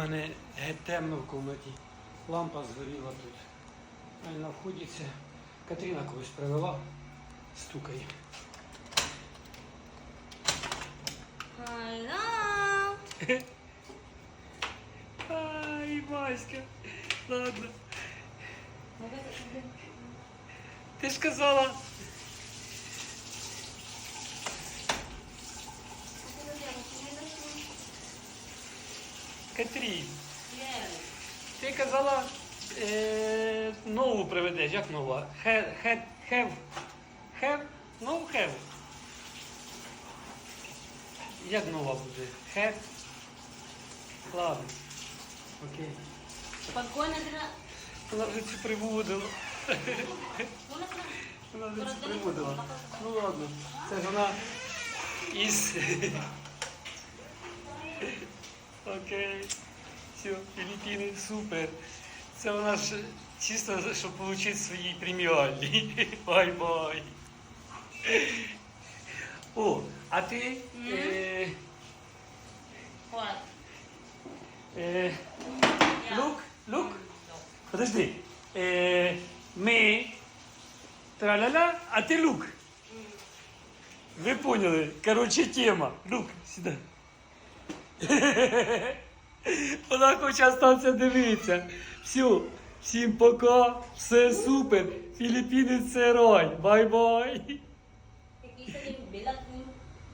мене геть темно в кімнаті. Лампа згоріла тут. Вході це Катріна когось привела. Стукає. Hello. Ай, Васька. Ладно. Ти ж казала. Катрін, ти казала е, нову приведеш. Як нова? Хев. Хев. Хев. Ну, хев. Як нова буде? Хев? Ладно. Окей. Спокойно, Дра. Вона вже це приводила. Вона вже це приводила. Ну ладно. Це ж вона із. Окей. Все, Філіппіни, супер. Це вона ж чисто, щоб отримати свої преміальні. Бай-бай. О, а ти. Е, What? е, Yeah. Лук, лук. Подожди. Е, ми. Траля-ля, а ти лук. Ви поняли? Короче, тема. Лук, сюди. Вона хоче остатися дивитися. Все, всім пока, все супер. Філіппіни це рай. Бай-бай.